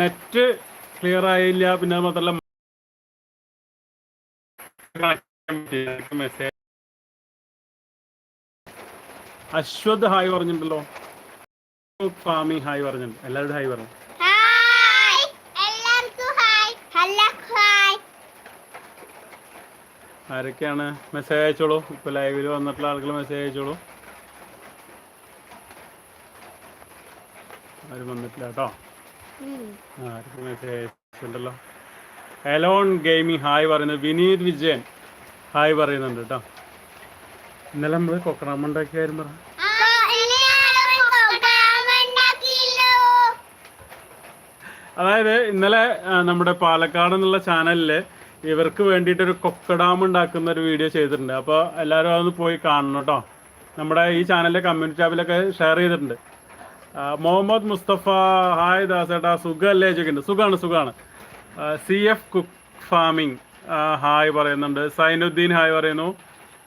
Net clear ആയില്ല. പിന്നെ മാത്രമല്ല മെസ്സേജ് അശ്വത് ഹായ് പറഞ്ഞിട്ടുണ്ടല്ലോ. സ്വാമി ഹായ് പറഞ്ഞിട്ടുണ്ട്. എല്ലാവരും ഹായ് പറഞ്ഞു. ആരൊക്കെയാണ്? മെസ്സേജ് അയച്ചോളൂ. ഇപ്പൊ ലൈവിൽ വന്നിട്ടുള്ള ആളുകൾ മെസ്സേജ് അയച്ചോളൂ. ആരും വന്നിട്ടില്ല കേട്ടോ. ആർക്കും മെസ്സേജ് അയച്ചിട്ടുണ്ടല്ലോ എലോൺ ഗെയിമിംഗ് ഹായ് പറയുന്നത് വിനീത് വിജയൻ. ഹായ് പറയുന്നുണ്ട് കേട്ടോ. ഇന്നലെ നമ്മൾ കൊക്കറാമ പറ അതായത് ഇന്നലെ നമ്മുടെ പാലക്കാട് എന്നുള്ള ചാനലിൽ ഇവർക്ക് വേണ്ടിയിട്ട് ഒരു കൊക്കഡാം ഉണ്ടാക്കുന്ന ഒരു വീഡിയോ ചെയ്തിട്ടുണ്ട്. അപ്പോൾ എല്ലാവരും അതൊന്ന് പോയി കാണണം കേട്ടോ. നമ്മുടെ ഈ ചാനലിലെ കമ്മ്യൂണിറ്റി ടാബിലൊക്കെ ഷെയർ ചെയ്തിട്ടുണ്ട്. മുഹമ്മദ് മുസ്തഫ ഹായ് ദാസേട്ടാ സുഖമല്ലേ ചോദിക്കുന്നുണ്ട്. സുഖമാണ് സുഖമാണ് C F cook farming hi പറയുന്നുണ്ട്. സൈനുദ്ദീൻ ഹായ് പറയുന്നു.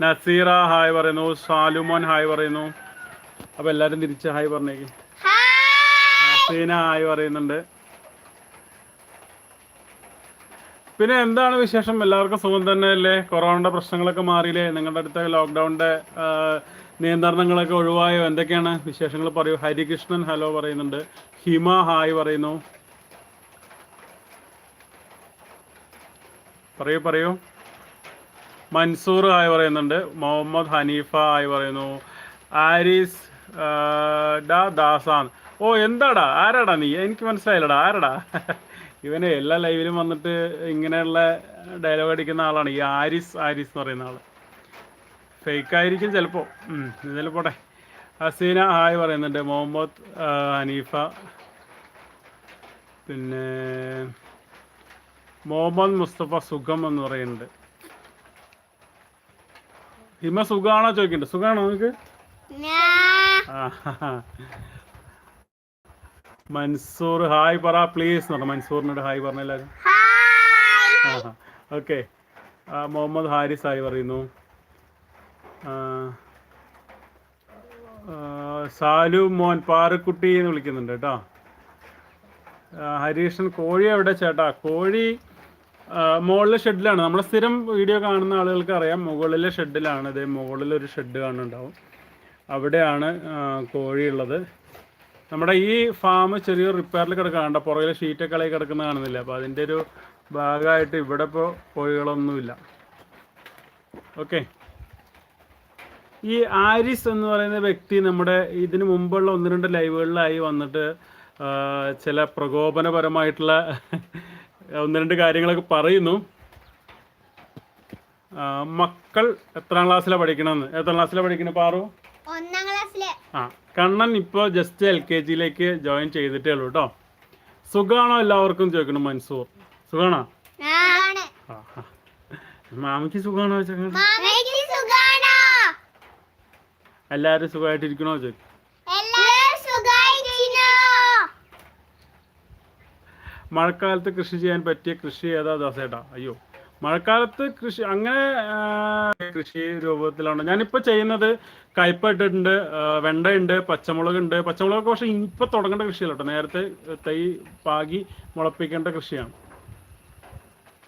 നസീറ ഹായ് പറയുന്നു. ഷാലുമോൻ ഹായ് പറയുന്നു. അപ്പോൾ എല്ലാവരും തിരിച്ച് ഹായ് പറഞ്ഞേക്ക്. ഹസീന ഹായ് പറയുന്നുണ്ട്. പിന്നെ എന്താണ് വിശേഷം? എല്ലാവർക്കും സുഖം തന്നെ അല്ലേ? കൊറോണയുടെ പ്രശ്നങ്ങളൊക്കെ മാറിയില്ലേ? നിങ്ങളുടെ അടുത്ത ലോക്ക്ഡൗണിന്റെ നിയന്ത്രണങ്ങളൊക്കെ ഒഴിവായോ? എന്തൊക്കെയാണ് വിശേഷങ്ങൾ പറയൂ. ഹരികൃഷ്ണൻ ഹലോ പറയുന്നുണ്ട്. ഹിമ ഹായ് പറയുന്നു. പറയൂ പറയൂ. മൻസൂർ ആയി പറയുന്നുണ്ട്. മുഹമ്മദ് ഹനീഫ ആയി പറയുന്നു. ആരിസ് ഡാ ദാസാൻ ഓ എന്താടാ? ആരാടാ നീ? എനിക്ക് മനസ്സിലായില്ലടാ. ആരാടാ? ഇവന് എല്ലാ ലൈവിലും വന്നിട്ട് ഇങ്ങനെയുള്ള ഡയലോഗ് അടിക്കുന്ന ആളാണ്. ഈ ആരിസ് ആരിസ് എന്ന് പറയുന്ന ആൾ ഫേക്ക് ആയിരിക്കും ചിലപ്പോൾ എന്നാലും പോട്ടെ. ഹസീന ഹായ് പറയുന്നുണ്ട്. മുഹമ്മദ് ഹനീഫ. പിന്നെ മുഹമ്മദ് മുസ്തഫ സുഖം എന്ന് പറയുന്നുണ്ട്. ഹിമ സുഖാണോ ചോദിക്കണ്ട? സുഖാണോ നിങ്ങക്ക്? മൻസൂർ ഹായ് പറ പ്ലീസ് പറഞ്ഞു മൻസൂറിനോട് ഹായ് പറഞ്ഞ എല്ലാവരും ഓക്കെ. മുഹമ്മദ് ഹാരിസ് ഹായ് പറയുന്നു. സാലു മോൻ പാറക്കുട്ടി എന്ന് വിളിക്കുന്നുണ്ട് കേട്ടോ. ഹരീഷൻ കോഴി എവിടെ ചേട്ടാ? കോഴി മുകളിലെ ഷെഡിലാണ്. നമ്മൾ സ്ഥിരം വീഡിയോ കാണുന്ന ആളുകൾക്ക് അറിയാം മുകളിലെ ഷെഡിലാണ്. ഇത് മുകളിലൊരു ഷെഡ് കാണുന്നുണ്ടാവും. അവിടെയാണ് കോഴി കോഴിയുള്ളത്. നമ്മുടെ ഈ ഫാം ചെറിയൊരു റിപ്പയറിൽ കിടക്കാണ്ട പുറകിലെ ഷീറ്റൊക്കെ കളയി കിടക്കുന്ന കാണുന്നില്ല? അപ്പോൾ അതിന്റെ ഒരു ഭാഗമായിട്ട് ഇവിടെ ഇപ്പോൾ കോഴികളൊന്നുമില്ല. ഓക്കെ. ഈ ആരിസ് എന്ന് പറയുന്ന വ്യക്തി നമ്മുടെ ഇതിന് മുമ്പുള്ള ഒന്ന് രണ്ട് ലൈവുകളിലായി വന്നിട്ട് ചില പ്രകോപനപരമായിട്ടുള്ള ഒന്ന് രണ്ട് കാര്യങ്ങളൊക്കെ പറയുന്നു. മക്കൾ എത്രാം ക്ലാസ്സിലാണ് പഠിക്കണമെന്ന് എത്രാം ക്ലാസ്സിലാണ് പഠിക്കുന്നത് പാറു? ഒന്നാം ക്ലാസ്സിൽ. ആ കണ്ണൻ ഇപ്പോൾ ജസ്റ്റ് എൽ കെ ജിയിലേക്ക് ജോയിൻ ചെയ്തിട്ടേ ഉള്ളൂ കേട്ടോ സുഖാണോ എല്ലാവർക്കും ചോദിക്കണം മൻസൂർ? സുഖാണോ. മാമിക്ക് സുഖാണോ ചോദിക്കണം എല്ലാവരും സുഖമായിട്ടിരിക്കണോ ചോദിക്കും. മഴക്കാലത്ത് കൃഷി ചെയ്യാൻ പറ്റിയ കൃഷി ഏതാ ദാസേട്ടാ? അയ്യോ മഴക്കാലത്ത് കൃഷി അങ്ങനെ കൃഷി രൂപത്തിലാണ്. ഞാനിപ്പോൾ ചെയ്യുന്നത് കയ്പ ഇട്ടിട്ടുണ്ട് പച്ചമുളക് വെണ്ടയുണ്ട് പച്ചമുളകുണ്ട്. പച്ചമുളകൊക്കെ പക്ഷേ ഇപ്പം തുടങ്ങേണ്ട കൃഷിയല്ല കേട്ടോ. നേരത്തെ തൈ പാകി മുളപ്പിക്കേണ്ട കൃഷിയാണ്.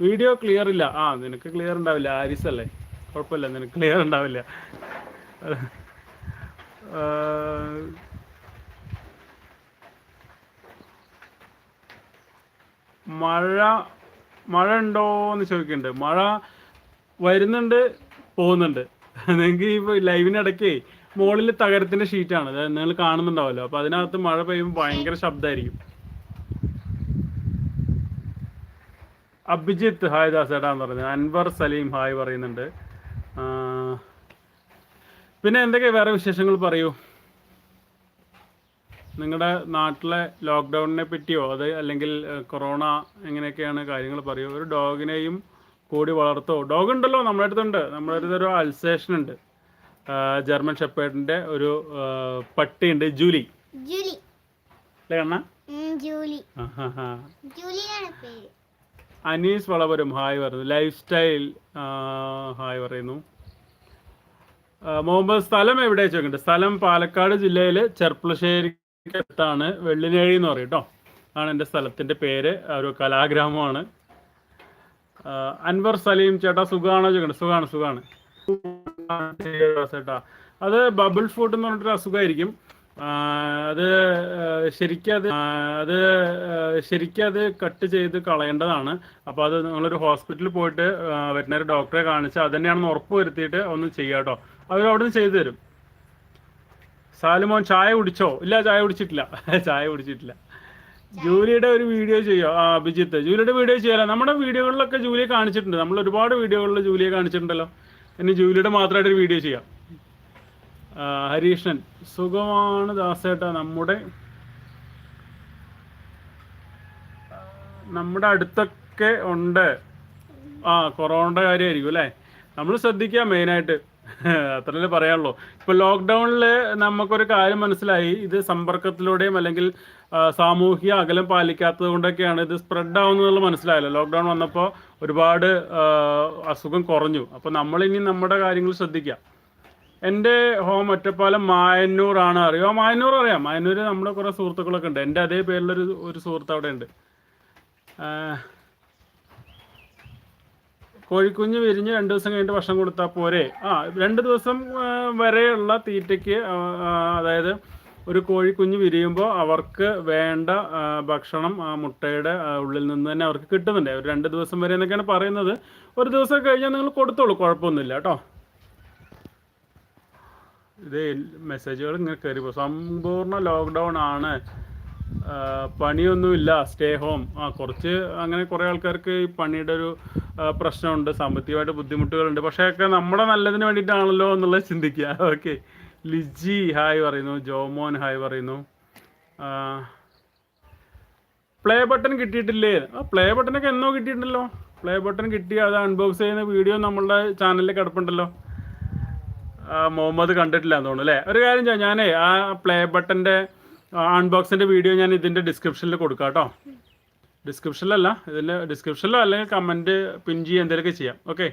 വീഡിയോ ക്ലിയർ ഇല്ല. ആ നിനക്ക് ക്ലിയർ ഉണ്ടാവില്ല. ആരിസ് അല്ലേ കുഴപ്പമില്ല നിനക്ക് ക്ലിയർ ഉണ്ടാവില്ല. മഴ മഴ ഉണ്ടോ എന്ന് ചോദിക്കുന്നുണ്ട് മഴ വരുന്നുണ്ട് പോകുന്നുണ്ട്. നിങ്ങൾക്ക് ഇപ്പോൾ ലൈവിനിടയ്ക്ക് മുകളിൽ തകരത്തിന്റെ ഷീറ്റാണ് നിങ്ങൾ കാണുന്നുണ്ടാവല്ലോ. അപ്പോൾ അതിനകത്ത് മഴ പെയ്യുമ്പോൾ ഭയങ്കര ശബ്ദമായിരിക്കും അഭിജിത്ത് ഹായ് ദാസേട്ടാന്ന് പറയുന്നത് അൻവർ സലീം ഹായ് പറയുന്നുണ്ട്. പിന്നെ എന്തൊക്കെ വേറെ വിശേഷങ്ങൾ പറയൂ? നിങ്ങളുടെ നാട്ടിലെ ലോക്ക്ഡൗണിനെ പറ്റിയോ? അത് അല്ലെങ്കിൽ കൊറോണ എങ്ങനെയൊക്കെയാണ് കാര്യങ്ങൾ പറയൂ? ഒരു ഡോഗിനെയും കൂടി വളർത്തോ? ഡോഗ് ഉണ്ടല്ലോ നമ്മുടെ അടുത്തുണ്ട്. നമ്മുടെ അടുത്ത് ഒരു അൽസേഷൻ ഉണ്ട്. ജർമ്മൻ ഷെപ്പേർഡിന്റെ ഒരു പട്ടി പട്ടിയുണ്ട് ജൂലി. ജൂലി. ജൂലി. അനീസ് വളവരും ഹായ് പറയുന്നു. ലൈഫ് സ്റ്റൈൽ ഹായ് പറയുന്നു. മുഹമ്മദ് സ്ഥലം എവിടെ ചോദിക്കുന്നുണ്ട് സ്ഥലം പാലക്കാട് ജില്ലയിൽ ചെർപ്പുളശ്ശേരിക്കടുത്താണ് വെള്ളിനേഴി എന്ന് പറയും കേട്ടോ ആണ് എന്റെ സ്ഥലത്തിന്റെ പേര് ഒരു കലാഗ്രാമമാണ്. അൻവർ സലീം ചേട്ടാ സുഖാണോ ചോദിക്കണ്ട സുഖാണ് സുഖാണ്. ചേട്ടാ അത് ബബിൾ ഫുഡ് എന്ന് പറഞ്ഞിട്ടൊരു അസുഖമായിരിക്കും. അത് ശരിക്കും അത് അത് ശരിക്കും അത് കട്ട് ചെയ്ത് കളയേണ്ടതാണ്. അപ്പോൾ അത് നിങ്ങളൊരു ഹോസ്പിറ്റലിൽ പോയിട്ട് വെറ്റിനറി ഡോക്ടറെ കാണിച്ച് അത് തന്നെയാണെന്ന് ഉറപ്പ് വരുത്തിയിട്ട് ഒന്ന് ചെയ്യാം കേട്ടോ നിന്ന് ചെയ്തു തരും. സാലുമോൻ ചായ കുടിച്ചോ? ഇല്ല ചായ കുടിച്ചിട്ടില്ല. ചായ കുടിച്ചിട്ടില്ല. ജൂലിയുടെ ഒരു വീഡിയോ ചെയ്യോ? ആ അഭിജിത്ത്. ജൂലിയുടെ വീഡിയോ ചെയ്യാലോ? നമ്മുടെ വീഡിയോകളിലൊക്കെ ജൂലിയെ കാണിച്ചിട്ടുണ്ട്. നമ്മൾ ഒരുപാട് വീഡിയോകളിൽ ജൂലിയെ കാണിച്ചിട്ടുണ്ടല്ലോ. ഇനി ജൂലിയുടെ മാത്രമായിട്ട് ഒരു വീഡിയോ ചെയ്യാം. ഹരീഷ്ണൻ. സുഖമാണ് ദാസേട്ട. നമ്മുടെ നമ്മുടെ അടുത്തൊക്കെ ഉണ്ട്. ആ കൊറോണയുടെ കാര്യമായിരിക്കും അല്ലേ? നമ്മൾ ശ്രദ്ധിക്കുക മെയിനായിട്ട് അത്രല്ലേ പറയാനുള്ളൂ. ഇപ്പൊ ലോക്ക്ഡൌണിൽ നമുക്കൊരു കാര്യം മനസ്സിലായി. ഇത് സമ്പർക്കത്തിലൂടെയും അല്ലെങ്കിൽ സാമൂഹിക അകലം പാലിക്കാത്തത് കൊണ്ടൊക്കെയാണ് ഇത് സ്പ്രെഡ് ആവുന്നതെന്നുള്ള മനസ്സിലായല്ലോ. ലോക്ക്ഡൌൺ വന്നപ്പോൾ ഒരുപാട് അസുഖം കുറഞ്ഞു. അപ്പോൾ നമ്മളിനി നമ്മുടെ കാര്യങ്ങൾ ശ്രദ്ധിക്കാം. എന്റെ ഹോം ഒറ്റപ്പാലം മായന്നൂർ ആണ് അറിയോ? മായന്നൂർ അറിയാം. മായന്നൂർ നമ്മുടെ കുറേ സുഹൃത്തുക്കളൊക്കെ ഉണ്ട്. എന്റെ അതേ പേരിലൊരു ഒരു സുഹൃത്ത് അവിടെ ഉണ്ട് കോഴിക്കുഞ്ഞ് വിരിഞ്ഞ് രണ്ട് ദിവസം കഴിഞ്ഞിട്ട് ഭക്ഷണം കൊടുത്താൽ പോരെ. ആ രണ്ട് ദിവസം വരെയുള്ള തീറ്റയ്ക്ക് അതായത് ഒരു കോഴിക്കുഞ്ഞ് വിരിയുമ്പോൾ അവർക്ക് വേണ്ട ഭക്ഷണം ആ മുട്ടയുടെ ഉള്ളിൽ നിന്ന് തന്നെ അവർക്ക് കിട്ടുന്നുണ്ട്. ഒരു രണ്ട് ദിവസം വരെ എന്നൊക്കെയാണ് പറയുന്നത്. ഒരു ദിവസം കഴിഞ്ഞാൽ നിങ്ങൾ കൊടുത്തോളൂ കുഴപ്പമൊന്നുമില്ല കേട്ടോ. ഇത് മെസ്സേജുകൾ ഇങ്ങനെ കയറി പോകും. സമ്പൂർണ ലോക്ക്ഡൗൺ ആണ്. പണിയൊന്നുമില്ല സ്റ്റേ ഹോം ആ കുറച്ച് അങ്ങനെ കുറേ ആൾക്കാർക്ക് ഈ പണിയുടെ ഒരു പ്രശ്നമുണ്ട് സാമ്പത്തികമായിട്ട് ബുദ്ധിമുട്ടുകളുണ്ട്. പക്ഷേ ഒക്കെ നമ്മുടെ നല്ലതിന് വേണ്ടിയിട്ടാണല്ലോ എന്നുള്ളത് ചിന്തിക്കുക. ഓക്കെ ലിജി ഹായ് പറയുന്നു. ജോമോൻ ഹായ് പറയുന്നു. പ്ലേ ബട്ടൺ കിട്ടിയിട്ടില്ലേ? ആ പ്ലേ ബട്ടണൊക്കെ എന്നോ കിട്ടിയിട്ടുണ്ടല്ലോ. പ്ലേ ബട്ടൺ കിട്ടി അത് അൺബോക്സ് ചെയ്യുന്ന വീഡിയോ നമ്മളുടെ ചാനലിൽ കിടപ്പുണ്ടല്ലോ. മുഹമ്മദ് കണ്ടിട്ടില്ല എന്ന് തോന്നുന്നു അല്ലേ? ഒരു കാര്യം ചെയ്യാം ഞാനേ ആ പ്ലേ ബട്ടന്റെ അൺബോക്സിന്റെ വീഡിയോ ഞാൻ ഇതിന്റെ ഡിസ്ക്രിപ്ഷനിൽ കൊടുക്കാം കേട്ടോ. ഡിസ്ക്രിപ്ഷനിലല്ല ഇതിന്റെ ഡിസ്ക്രിപ്ഷനിലോ അല്ലെങ്കിൽ കമന്റ് പിൻ ചെയ്യുക എന്തെങ്കിലുമൊക്കെ ചെയ്യാം. ഓക്കെ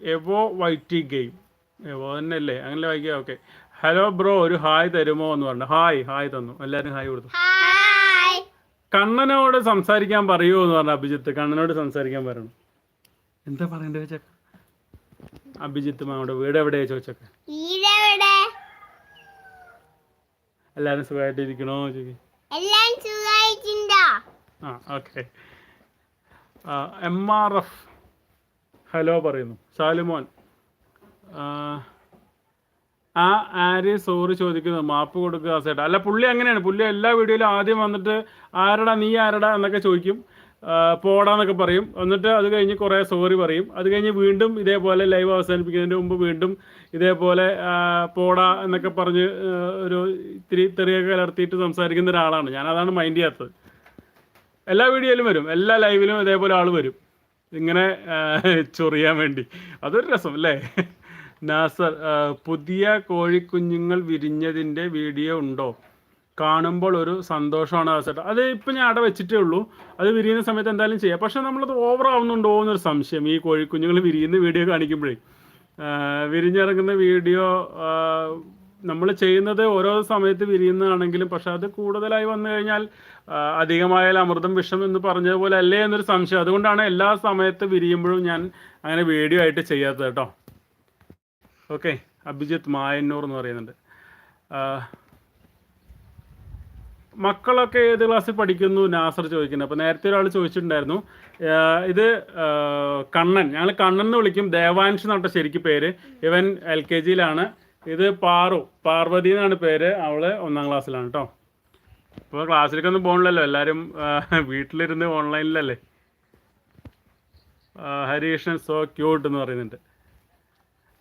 എവോ വൈറ്റി ഗെയിം എവോ തന്നെ അല്ലേ? അങ്ങനെ വായിക്കുക ഓക്കെ ഹലോ ബ്രോ ഒരു ഹായ് തരുമോ എന്ന് പറഞ്ഞു. ഹായ് ഹായ് തന്നു. എല്ലാവരും ഹായ് കൊടുത്തു. കണ്ണനോട് സംസാരിക്കാൻ പറയുമോ എന്ന് പറഞ്ഞു അഭിജിത്ത്. കണ്ണനോട് സംസാരിക്കാൻ പറയണം. എന്താ പറയണ്ടേ ചോദിച്ചക്ക? അഭിജിത്ത് മാമയുടെ വീട് എവിടെയാ ചോദിച്ചൊക്കെ? വീടെവിടെ? എല്ലാവരും സുഖമായിട്ടിരിക്കണോ ചോദിക്കും. എല്ലാം സുഖമായിട്ടുണ്ടോ? ആ okay. M R F. Hello പറയുന്നു. സാലുമോൻ ആ, ആ ആര്? സോറി ചോദിക്കുന്നു മാപ്പ് കൊടുക്കുക സേട്ടാ അല്ല പുള്ളി അങ്ങനെയാണ് പുള്ളി എല്ലാ വീഡിയോയിലും ആദ്യം വന്നിട്ട് ആരടാ നീ ആരടാ എന്നൊക്കെ ചോദിക്കും. പോടാന്നൊക്കെ പറയും. എന്നിട്ട് അത് കഴിഞ്ഞ് കുറേ സോറി പറയും. അത് കഴിഞ്ഞ് വീണ്ടും ഇതേപോലെ ലൈവ് അവസാനിപ്പിക്കുന്നതിന് മുമ്പ് വീണ്ടും ഇതേപോലെ പോടാ എന്നൊക്കെ പറഞ്ഞ് ഒരു ഇത്തിരി തെറിയൊക്കെ കലർത്തിയിട്ട് സംസാരിക്കുന്ന ഒരാളാണ്. ഞാൻ അതാണ് മൈൻഡ് ചെയ്യാത്തത്. എല്ലാ വീഡിയോയിലും വരും. എല്ലാ ലൈവിലും ഇതേപോലെ ആൾ വരും. ഇങ്ങനെ ചൊറിയാൻ വേണ്ടി. അതൊരു രസം അല്ലേ? നാസർ പുതിയ കോഴിക്കുഞ്ഞുങ്ങൾ വിരിഞ്ഞതിന്റെ വീഡിയോ ഉണ്ടോ? കാണുമ്പോൾ ഒരു സന്തോഷമാണ് ആസേട്ടാ അത് ഇപ്പം ഞാൻ അവിടെ വെച്ചിട്ടേ ഉള്ളൂ. അത് വിരിയുന്ന സമയത്ത് എന്തായാലും ചെയ്യാം. പക്ഷെ നമ്മളത് ഓവർ ആവുന്നുണ്ടോ എന്നൊരു സംശയം. ഈ കോഴിക്കുഞ്ഞുങ്ങൾ വിരിയുന്ന വീഡിയോ കാണിക്കുമ്പോഴേ. ആ, വിരിഞ്ഞിറങ്ങുന്ന വീഡിയോ നമ്മൾ ചെയ്യുന്നത് ഓരോ സമയത്ത് വിരിയുന്നതാണെങ്കിലും പക്ഷെ അത് കൂടുതലായി വന്നു കഴിഞ്ഞാൽ ആ, അധികമായാൽ അമൃതം വിഷം എന്ന് പറഞ്ഞതുപോലെ അല്ലേ എന്നൊരു സംശയം. അതുകൊണ്ടാണ് എല്ലാ സമയത്ത് വിരിയുമ്പോഴും ഞാൻ അങ്ങനെ വീഡിയോ ആയിട്ട് ചെയ്യാത്തത് കേട്ടോ. ഓക്കെ അഭിജിത്ത് മായന്നൂർ എന്ന് പറയുന്നുണ്ട്. ആ, മക്കളൊക്കെ ഏത് ക്ലാസ്സിൽ പഠിക്കുന്നു? നാസർ ചോദിക്കുന്നത് അപ്പോൾ നേരത്തെ ഒരാൾ ചോദിച്ചിട്ടുണ്ടായിരുന്നു. ഇത് കണ്ണൻ. ഞങ്ങൾ കണ്ണൻ എന്ന് വിളിക്കും. ദേവാൻഷ് എന്നാട്ടോ ശരിക്കും പേര്. ഇവൻ എൽ കെ ജിയിലാണ്. ഇത് പാറു. പാർവതി എന്നാണ് പേര്. അവൾ ഒന്നാം ക്ലാസ്സിലാണ് കേട്ടോ. ഇപ്പോൾ ക്ലാസ്സിലേക്കൊന്നും പോകണില്ലല്ലോ എല്ലാവരും ആ, വീട്ടിലിരുന്ന് ഓൺലൈനിലല്ലേ? ഹരികൃഷ്ണൻ സോ ക്യൂട്ട് എന്ന് പറയുന്നുണ്ട്.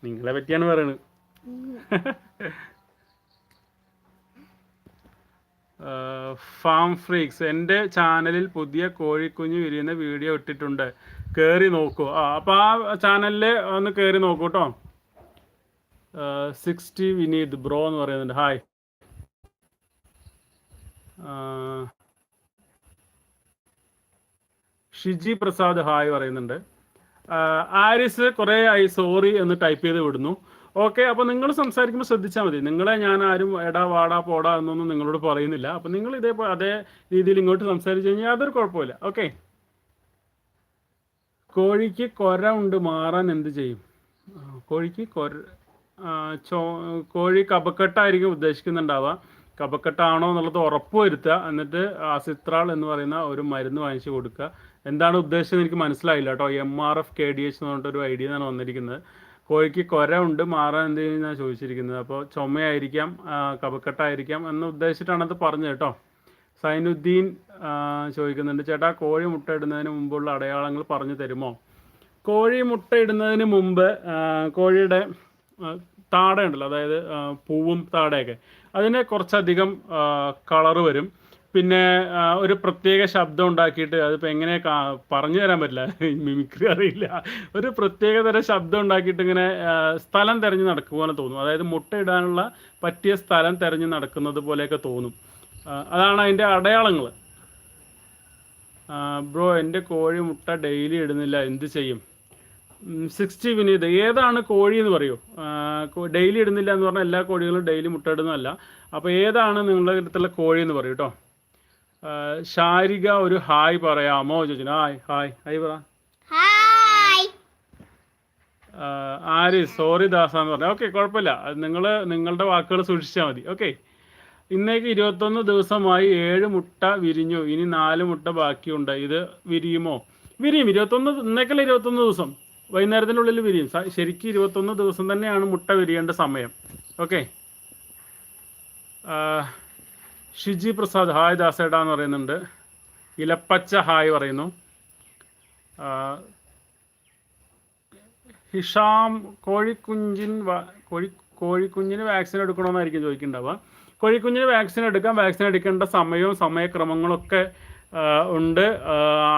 നിങ്ങളെ പറ്റിയാണ് പറയുന്നത് ഫാം ഫ്രീക്സ് എന്റെ ചാനലിൽ പുതിയ കോഴിക്കുഞ്ഞ് വിരിയുന്ന വീഡിയോ ഇട്ടിട്ടുണ്ട്. കയറി നോക്കൂ. ആ അപ്പോൾ ആ ചാനലിൽ ഒന്ന് കയറി നോക്കൂ കേട്ടോ സിക്സ്റ്റി വിനീത് ബ്രോ എന്ന് പറയുന്നുണ്ട്. ഹായ്. ഷിജി പ്രസാദ് ഹായ് പറയുന്നുണ്ട്. ആരിസ് കുറേ ആയി സോറി എന്ന് ടൈപ്പ് ചെയ്ത് വിടുന്നു. ഓക്കെ അപ്പൊ നിങ്ങൾ സംസാരിക്കുമ്പോൾ ശ്രദ്ധിച്ചാൽ മതി. നിങ്ങളെ ഞാൻ ആരും എടാ വാടാ പോടാ എന്നൊന്നും നിങ്ങളോട് പറയുന്നില്ല. അപ്പൊ നിങ്ങൾ ഇതേപോലെ അതേ രീതിയിൽ ഇങ്ങോട്ട് സംസാരിച്ചു കഴിഞ്ഞാൽ യാതൊരു കുഴപ്പമില്ല ഓക്കെ. കോഴിക്ക് കൊര ഉണ്ട് മാറാൻ എന്ത് ചെയ്യും? കോഴിക്ക് കൊര ചോ കോഴി കപക്കെട്ടായിരിക്കും ഉദ്ദേശിക്കുന്നുണ്ടാവുക കപക്കെട്ടാണോ എന്നുള്ളത് ഉറപ്പ് വരുത്തുക. എന്നിട്ട് അസിത്രാൾ എന്ന് പറയുന്ന ഒരു മരുന്ന് വാങ്ങിച്ചു കൊടുക്കുക. എന്താണ് ഉദ്ദേശിച്ചത് എനിക്ക് മനസ്സിലായില്ല കേട്ടോ. M R F K D H എന്ന് പറഞ്ഞിട്ടൊരു ഐഡിയ എന്നാണ് വന്നിരിക്കുന്നത്. കോഴിക്ക് കൊര ഉണ്ട് മാറാൻ എന്ത് ഞാൻ ചോദിച്ചിരിക്കുന്നത്. അപ്പോൾ ചുമയായിരിക്കാം കപക്കെട്ടായിരിക്കാം എന്ന് ഉദ്ദേശിച്ചിട്ടാണ് അത് പറഞ്ഞത് കേട്ടോ. സൈനുദ്ദീൻ ചോദിക്കുന്നുണ്ട് ചേട്ടാ കോഴി മുട്ട ഇടുന്നതിന് മുമ്പുള്ള അടയാളങ്ങൾ പറഞ്ഞു തരുമോ? കോഴി മുട്ട ഇടുന്നതിന് മുമ്പ് കോഴിയുടെ താടയുണ്ടല്ലോ അതായത് പൂവും താടയൊക്കെ അതിന് കുറച്ചധികം കളറ് വരും. പിന്നെ ഒരു പ്രത്യേക ശബ്ദം ഉണ്ടാക്കിയിട്ട് അതിപ്പോൾ എങ്ങനെ പറഞ്ഞു തരാൻ പറ്റില്ല. മിമിക്രി അറിയില്ല. ഒരു പ്രത്യേക തരം ശബ്ദം ഉണ്ടാക്കിയിട്ട് ഇങ്ങനെ സ്ഥലം തിരഞ്ഞ് പോലെ തോന്നും. അതായത് മുട്ട ഇടാനുള്ള പറ്റിയ സ്ഥലം തിരഞ്ഞ് നടക്കുന്നത് പോലെയൊക്കെ തോന്നും. അതാണ് അതിന്റെ അടയാളങ്ങൾ ബ്രോ എന്റെ കോഴി മുട്ട ഡെയിലി ഇടുന്നില്ല. എന്ത് ചെയ്യും? സിക്സ്റ്റി വിനീത് ഏതാണ് കോഴി എന്ന് പറയൂ? ഡെയിലി ഇടുന്നില്ല എന്ന് പറഞ്ഞാൽ എല്ലാ കോഴികളും ഡെയിലി മുട്ട ഇടുന്നതല്ല അപ്പോൾ ഏതാണ് നിങ്ങളുടെ അടുത്തുള്ള കോഴി എന്ന് പറയൂ കേട്ടോ ശാരിക ഒരു ഹായ് പറയാമോ ചോദിച്ചു ഹായ് ഹായ് ഹായ് പറ. ആര്? സോറി ദാസ എന്ന് പറഞ്ഞു. ഓക്കെ കുഴപ്പമില്ല. നിങ്ങൾ നിങ്ങളുടെ വാക്കുകൾ സൂക്ഷിച്ചാൽ മതി. ഓക്കെ. ഇന്നേക്ക് ഇരുപത്തൊന്ന് ദിവസമായി ഏഴ് മുട്ട വിരിഞ്ഞു. ഇനി നാല് മുട്ട ബാക്കിയുണ്ട്. ഇത് വിരിയുമോ? വിരിയും. ഇരുപത്തൊന്ന് ഇന്നേക്കല്ല ഇരുപത്തൊന്ന് ദിവസം? വൈകുന്നേരത്തിനുള്ളിൽ വിരിയും. ശരിക്കും ഇരുപത്തൊന്ന് ദിവസം തന്നെയാണ് മുട്ട വിരിയേണ്ട സമയം. ഓക്കെ. ഷിജി പ്രസാദ് ഹായ് ദാസേട എന്ന് പറയുന്നുണ്ട്. ഇലപ്പച്ച ഹായ് പറയുന്നു. ഹിഷാം കോഴിക്കുഞ്ചിൻ കോഴി കോഴിക്കുഞ്ഞിന് വാക്സിൻ എടുക്കണമെന്നായിരിക്കും ചോദിക്കുന്നുണ്ടാവുക. കോഴിക്കുഞ്ഞിന് വാക്സിൻ എടുക്കാം. വാക്സിൻ എടുക്കേണ്ട സമയവും സമയക്രമങ്ങളൊക്കെ ഉണ്ട്.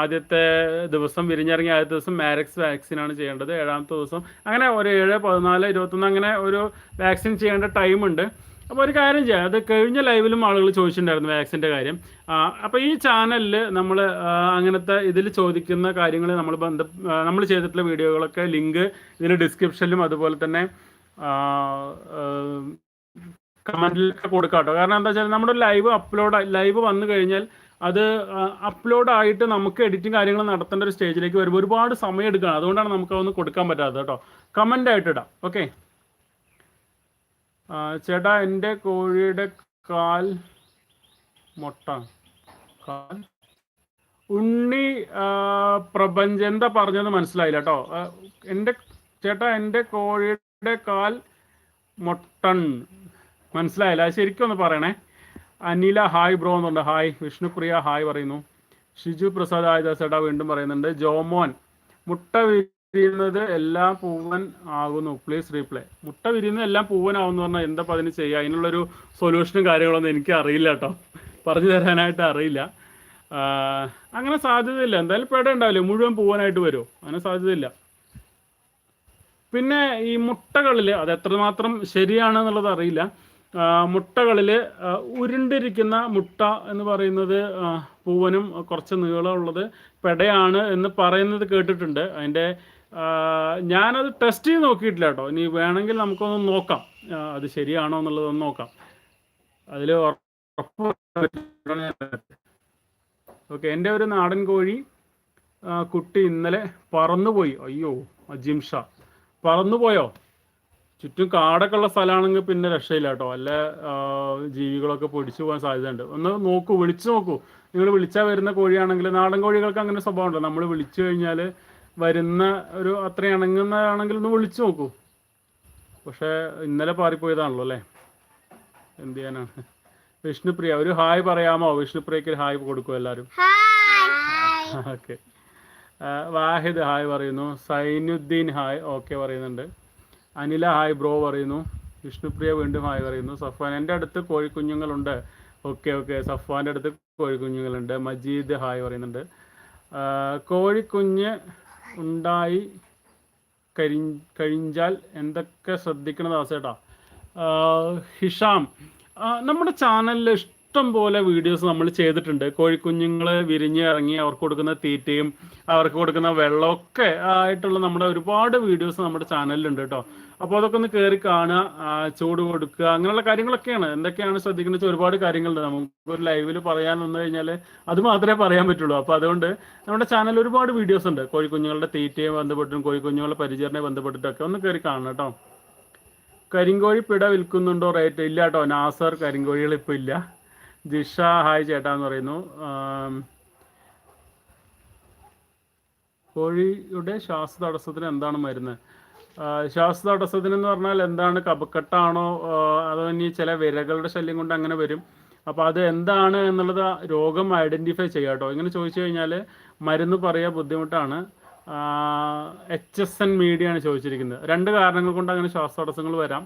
ആദ്യത്തെ ദിവസം വിരിഞ്ഞിറങ്ങി ആദ്യത്തെ ദിവസം മാരക്സ് വാക്സിനാണ് ചെയ്യേണ്ടത്. ഏഴാമത്തെ ദിവസം അങ്ങനെ ഒരു ഏഴ് പതിനാല് ഇരുപത്തൊന്ന് അങ്ങനെ ഒരു വാക്സിൻ ചെയ്യേണ്ട ടൈമുണ്ട്. അപ്പോൾ ഒരു കാര്യം ചെയ്യാം. അത് കഴിഞ്ഞ ലൈവിലും ആളുകൾ ചോദിച്ചിട്ടുണ്ടായിരുന്നു വാക്സിന്റെ കാര്യം. അപ്പോൾ ഈ ചാനലിൽ നമ്മൾ അങ്ങനത്തെ ഇതിൽ ചോദിക്കുന്ന കാര്യങ്ങൾ നമ്മൾ ബന്ധ നമ്മൾ ചെയ്തിട്ടുള്ള വീഡിയോകളൊക്കെ ലിങ്ക് ഇതിന് ഡിസ്ക്രിപ്ഷനിലും അതുപോലെ തന്നെ കമന്റിലൊക്കെ കൊടുക്കാം കേട്ടോ. കാരണം എന്താ വെച്ചാൽ നമ്മുടെ ലൈവ് അപ്ലോഡ് ലൈവ് വന്നു കഴിഞ്ഞാൽ അത് അപ്ലോഡ് ആയിട്ട് നമുക്ക് എഡിറ്റിംഗ് കാര്യങ്ങൾ നടത്തേണ്ട ഒരു സ്റ്റേജിലേക്ക് വരുമ്പോൾ ഒരുപാട് സമയം എടുക്കുകയാണ് അതുകൊണ്ടാണ് നമുക്ക് അതൊന്നും കൊടുക്കാൻ പറ്റാത്തത് കേട്ടോ. കമന്റ് ആയിട്ട് ഇടാം. ഓക്കെ ചേട്ടാ എന്റെ കോഴിയുടെ കാൽ മുട്ട. കാൽ? ഉണ്ണി പ്രപഞ്ചന്ത പ്രപഞ്ചം എന്താ പറഞ്ഞത് മനസ്സിലായില്ല കേട്ടോ എന്റെ ചേട്ടാ എന്റെ കോഴിയുടെ കാൽ മുട്ടൺ മനസ്സിലായില്ല? ശരിക്കും ഒന്ന് പറയണേ. അനില ഹായ് ബ്രോ എന്നുണ്ട്. ഹായ്. വിഷ്ണുപ്രിയ ഹായ് പറയുന്നു. ഷിജു പ്രസാദ് ആയുധ വീണ്ടും പറയുന്നുണ്ട്. ജോമോൻ മുട്ട വിരിയുന്നത് എല്ലാം പൂവൻ ആകുന്നു. പ്ലീസ് റീപ്ലൈ മുട്ട വിരിയുന്നത് എല്ലാം പൂവൻ ആവുന്നു പറഞ്ഞാൽ എന്താ അതിന് ചെയ്യുക? അതിനുള്ളൊരു സൊല്യൂഷനും കാര്യങ്ങളൊന്നും എനിക്ക് അറിയില്ല കേട്ടോ. പറഞ്ഞു തരാനായിട്ട് അറിയില്ല. അങ്ങനെ സാധ്യതയില്ല. എന്തായാലും പേട ഉണ്ടാവില്ലേ? മുഴുവൻ പൂവനായിട്ട് വരുമോ അങ്ങനെ സാധ്യതയില്ല. പിന്നെ ഈ മുട്ടകളിൽ അത് എത്രമാത്രം ശരിയാണ് എന്നുള്ളത് അറിയില്ല. മുട്ടകളിൽ ഉരുണ്ടിരിക്കുന്ന മുട്ട എന്ന് പറയുന്നത് പൂവനും കുറച്ച് നീളമുള്ളത് പെടയാണ് എന്ന് പറയുന്നത് കേട്ടിട്ടുണ്ട്. അതിന്റെ ഞാനത് ടെസ്റ്റ് ചെയ്ത് നോക്കിയിട്ടില്ല കേട്ടോ. ഇനി വേണമെങ്കിൽ നമുക്കൊന്ന് നോക്കാം. അത് ശരിയാണോ എന്നുള്ളത് ഒന്ന് നോക്കാം. അതിൽ ഓക്കെ എന്റെ ഒരു നാടൻ കോഴി കുട്ടി ഇന്നലെ പറന്നുപോയി. അയ്യോ അജിംഷ പറന്നുപോയോ? ചുറ്റും കാടൊക്കെ ഉള്ള സ്ഥലമാണെങ്കിൽ പിന്നെ രക്ഷയില്ല കേട്ടോ. വല്ല ജീവികളൊക്കെ പൊടിച്ചു പോകാൻ സാധ്യതയുണ്ട്. ഒന്ന് നോക്കൂ വിളിച്ചു നോക്കൂ. നിങ്ങൾ വിളിച്ചാൽ വരുന്ന കോഴിയാണെങ്കിൽ നാടൻ കോഴികൾക്ക് അങ്ങനെ സ്വഭാവമുണ്ടോ? നമ്മൾ വിളിച്ചു കഴിഞ്ഞാൽ വരുന്ന ഒരു അത്ര ഇണങ്ങുന്നതാണെങ്കിൽ ഒന്ന് വിളിച്ചു നോക്കൂ. പക്ഷേ ഇന്നലെ പാറിപ്പോയതാണല്ലോ അല്ലേ? എന്ത് ചെയ്യാനാണ് വിഷ്ണുപ്രിയ ഒരു ഹായ് പറയാമോ? വിഷ്ണുപ്രിയക്ക് ഒരു ഹായ് കൊടുക്കും എല്ലാവരും? ഓക്കെ. വാഹിദ് ഹായ് പറയുന്നു. സൈനുദ്ദീൻ ഹായ് ഓക്കെ പറയുന്നുണ്ട്. അനില ഹായ് ബ്രോ പറയുന്നു. വിഷ്ണുപ്രിയ വീണ്ടും ഹായ് പറയുന്നു. സഫാൻ എന്റെ അടുത്ത് കോഴിക്കുഞ്ഞുങ്ങളുണ്ട്. Okay okay. സഫാന്റെ അടുത്ത് കോഴിക്കുഞ്ഞുങ്ങളുണ്ട്. മജീദ് ഹായ് പറയുന്നുണ്ട്. കോഴിക്കുഞ്ഞ് ഉണ്ടായി കഴി കഴിഞ്ഞാൽ എന്തൊക്കെ ശ്രദ്ധിക്കണം ദാസേട്ടാ? ഹിഷാം. നമ്മുടെ ചാനലിൽ ഇഷ്ടം പോലെ വീഡിയോസ് നമ്മൾ ചെയ്തിട്ടുണ്ട്. കോഴിക്കുഞ്ഞുങ്ങൾ വിരിഞ്ഞ് ഇറങ്ങി അവർക്ക് കൊടുക്കുന്ന തീറ്റയും അവർക്ക് കൊടുക്കുന്ന വെള്ളമൊക്കെ ആയിട്ടുള്ള നമ്മുടെ ഒരുപാട് വീഡിയോസ് നമ്മുടെ ചാനലിലുണ്ട് കേട്ടോ. അപ്പോൾ അതൊക്കെ ഒന്ന് കയറി കാണുക ചൂട് കൊടുക്കുക അങ്ങനെയുള്ള കാര്യങ്ങളൊക്കെയാണ്. എന്തൊക്കെയാണ് ശ്രദ്ധിക്കുന്നത് വെച്ചാൽ ഒരുപാട് കാര്യങ്ങളുണ്ട്. നമുക്ക് ഒരു ലൈവിൽ പറയാൻ വന്നു കഴിഞ്ഞാൽ അത് മാത്രമേ പറയാൻ പറ്റുള്ളൂ. അപ്പോൾ അതുകൊണ്ട് നമ്മുടെ ചാനലിൽ ഒരുപാട് വീഡിയോസ് ഉണ്ട്. കോഴിക്കുഞ്ഞുങ്ങളുടെ തീറ്റയെ ബന്ധപ്പെട്ടും കോഴിക്കുഞ്ഞുങ്ങളുടെ പരിചരണയെ ബന്ധപ്പെട്ടിട്ടൊക്കെ ഒന്ന് കയറി കാണണം കേട്ടോ. കരിങ്കോഴി പിട വിൽക്കുന്നുണ്ടോ റേറ്റ്? ഇല്ല കേട്ടോ. നാസർ കരിങ്കോഴികൾ ഇപ്പോൾ ഇല്ല. ജിഷ ഹായ് ചേട്ടാ എന്ന് പറയുന്നു. കോഴിയുടെ ശ്വാസ തടസ്സത്തിന് എന്താണ് മരുന്ന്? ശ്വാസ തടസ്സത്തിന് എന്ന് പറഞ്ഞാൽ എന്താണ്? കപക്കെട്ടാണോ അതോ ഇനി ചില വിരകളുടെ ശല്യം കൊണ്ട് അങ്ങനെ വരും? അപ്പോൾ അത് എന്താണ് എന്നുള്ളത് രോഗം ഐഡന്റിഫൈ ചെയ്യുക കേട്ടോ. ഇങ്ങനെ ചോദിച്ചു കഴിഞ്ഞാൽ മരുന്ന് പറയാൻ ബുദ്ധിമുട്ടാണ്. എച്ച് എസ് എൻ മീഡിയ ആണ് ചോദിച്ചിരിക്കുന്നത്. രണ്ട് കാരണങ്ങൾ കൊണ്ട് അങ്ങനെ ശ്വാസ തടസ്സങ്ങൾ വരാം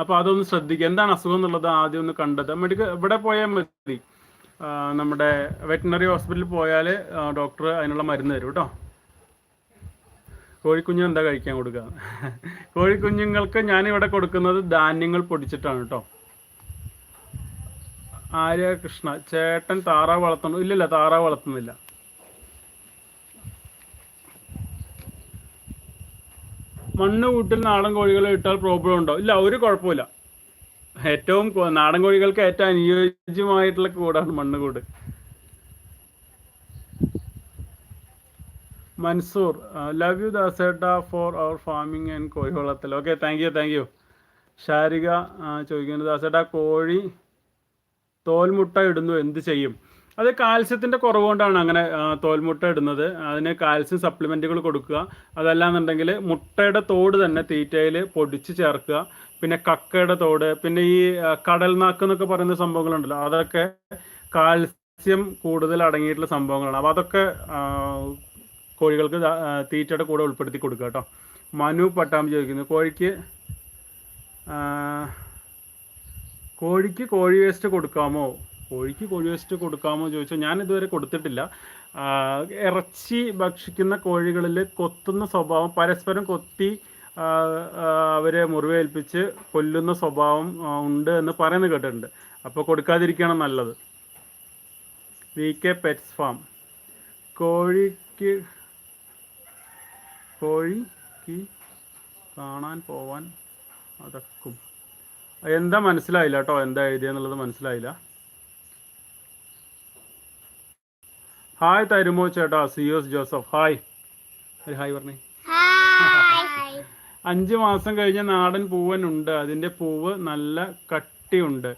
അപ്പോൾ അതൊന്ന് ശ്രദ്ധിക്കുക. എന്താണ് അസുഖം എന്നുള്ളത് ആദ്യം ഒന്ന് കണ്ടത് മെഡിക്കൽ ഇവിടെ പോയാൽ മതി. നമ്മുടെ വെറ്റിനറി ഹോസ്പിറ്റലിൽ പോയാൽ ഡോക്ടർ അതിനുള്ള മരുന്ന് തരും കേട്ടോ കോഴിക്കുഞ്ഞ് എന്താ കഴിക്കാൻ കൊടുക്കുക കോഴിക്കുഞ്ഞുങ്ങൾക്ക് ഞാനിവിടെ കൊടുക്കുന്നത് ധാന്യങ്ങൾ പൊടിച്ചിട്ടാണ് കേട്ടോ ആര്യ കൃഷ്ണ ചേട്ടൻ താറാവ് വളർത്തണം ഇല്ലല്ല താറാവ് വളർത്തുന്നില്ല. മണ്ണ് കൂട്ടിൽ നാടൻ കോഴികളെ ഇട്ടാൽ പ്രോബ്ലം ഉണ്ടോ? ഇല്ല ഒരു കുഴപ്പമില്ല. ഏറ്റവും നാടൻ കോഴികൾക്ക് ഏറ്റവും അനുയോജ്യമായിട്ടുള്ള കൂടാണ് മണ്ണ് കൂട്. മൻസൂർ ലവ് യു ദാസേട്ട ഫോർ അവർ ഫാമിംഗ് ആൻഡ് കോഴി വളർത്തൽ. Okay thank you thank you Sharika ചോദിക്കുന്നത് ദാസേട്ട കോഴി തോൽമുട്ട ഇടുന്നു എന്ത് ചെയ്യും? അത് കാൽസ്യത്തിന്റെ കുറവ് കൊണ്ടാണ് അങ്ങനെ തോൽമുട്ട ഇടുന്നത്. അതിന് കാൽസ്യം സപ്ലിമെന്റുകൾ കൊടുക്കുക. അതല്ലാന്നുണ്ടെങ്കിൽ മുട്ടയുടെ തോട് തന്നെ തീറ്റയിൽ പൊടിച്ച് ചേർക്കുക. പിന്നെ കക്കയുടെ തോട് പിന്നെ ഈ കടൽ നാക്ക് എന്നൊക്കെ പറയുന്ന സംഭവങ്ങളുണ്ടല്ലോ അതൊക്കെ കാൽസ്യം കൂടുതൽ അടങ്ങിയിട്ടുള്ള സംഭവങ്ങളാണ്. അപ്പോൾ അതൊക്കെ കോഴികൾക്ക് തീറ്റയുടെ കൂടെ ഉൾപ്പെടുത്തി കൊടുക്കുക കേട്ടോ. മനു പട്ടാമ്പി ചോദിക്കുന്നു കോഴിക്ക് കോഴിക്ക് കോഴി വേസ്റ്റ് കൊടുക്കാമോ? കോഴിക്ക് കോഴി വേസ്റ്റ് കൊടുക്കാമോ ചോദിച്ചാൽ ഞാൻ ഇതുവരെ കൊടുത്തിട്ടില്ല. ഇറച്ചി ഭക്ഷിക്കുന്ന കോഴികളിൽ കൊത്തുന്ന സ്വഭാവം പരസ്പരം കൊത്തി അവരെ മുറിവേൽപ്പിച്ച് കൊല്ലുന്ന സ്വഭാവം ഉണ്ട് എന്ന് പറയുന്നത് കേട്ടിട്ടുണ്ട്. അപ്പോൾ കൊടുക്കാതിരിക്കുകയാണ് നല്ലത്. V K pets farm. കോഴിക്ക് കോഴിക്ക് കാണാൻ പോവാൻ അടക്കും എന്താ മനസ്സിലായില്ല കേട്ടോ എന്താ എഴുതിയെന്നുള്ളത് മനസ്സിലായില്ല. ഹായ് തരുമോ ചേട്ടാ. സി എസ് ജോസഫ് ഹായ് ഒരു ഹായ് പറഞ്ഞേ. അഞ്ച് മാസം കഴിഞ്ഞ നാടൻ പൂവൻ ഉണ്ട് അതിന്റെ പൂവ് നല്ല കട്ടിയുണ്ട്.